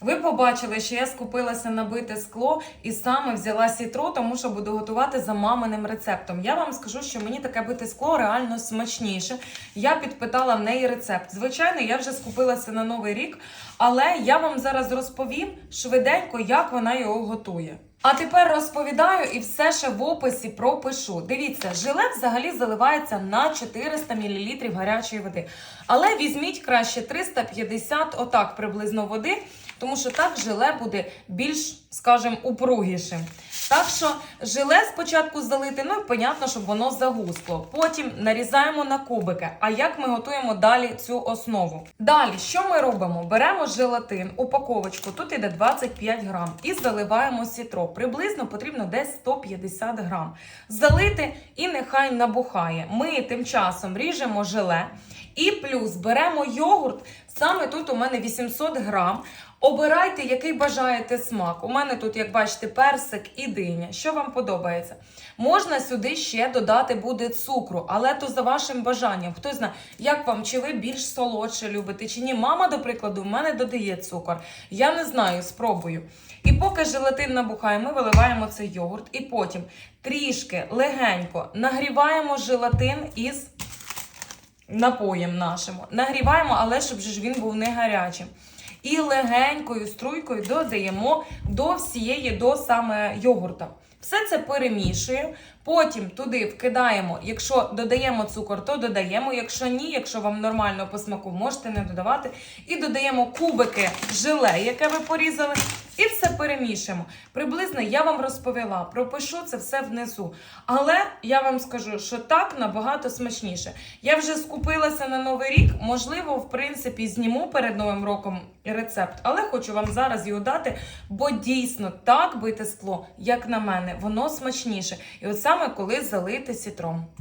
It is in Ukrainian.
Ви побачили, що я скупилася на бите скло і саме взяла сітро, тому що буду готувати за маминим рецептом. Я вам скажу, що мені таке бите скло реально смачніше. Я підпитала в неї рецепт. Звичайно, я вже скупилася на новий рік, але я вам зараз розповім швиденько, як вона його готує. А тепер розповідаю і все ще в описі пропишу. Дивіться, желе взагалі заливається на 400 мл гарячої води. Але візьміть краще 350, отак приблизно води, тому що так желе буде більш, скажімо, упругішим. Так що желе спочатку залити, ну і понятно, щоб воно загусло. Потім нарізаємо на кубики. А як ми готуємо далі цю основу? Далі, що ми робимо? Беремо желатин, упаковочку, тут іде 25 грам, і заливаємо сітро. Приблизно потрібно десь 150 грам. Залити і нехай набухає. Ми тим часом ріжемо желе. І плюс беремо йогурт. Саме тут у мене 800 грам. Обирайте, який бажаєте смак. У мене тут, як бачите, персик і диня. Що вам подобається? Можна сюди ще додати буде цукру, але то за вашим бажанням. Хто знає, як вам, чи ви більш солодше любите, чи ні. Мама, до прикладу, в мене додає цукор. Я не знаю, спробую. І поки желатин набухає, ми виливаємо цей йогурт, і потім трішки легенько нагріваємо желатин із напоєм нашим. Нагріваємо, але щоб ж він був не гарячим. І легенькою струйкою додаємо до всієї, до саме йогурта. Все це перемішуємо. Потім туди вкидаємо, якщо додаємо цукор, то додаємо. Якщо ні, якщо вам нормально по смаку, можете не додавати. І додаємо кубики желе, яке ви порізали, і все перемішуємо. Приблизно я вам розповіла, пропишу це все внизу. Але я вам скажу, що так набагато смачніше. Я вже скупилася на новий рік. Можливо, в принципі, зніму перед новим роком рецепт, але хочу вам зараз його дати, бо дійсно так бити скло, як на мене, воно смачніше. І от саме коли залити сітром.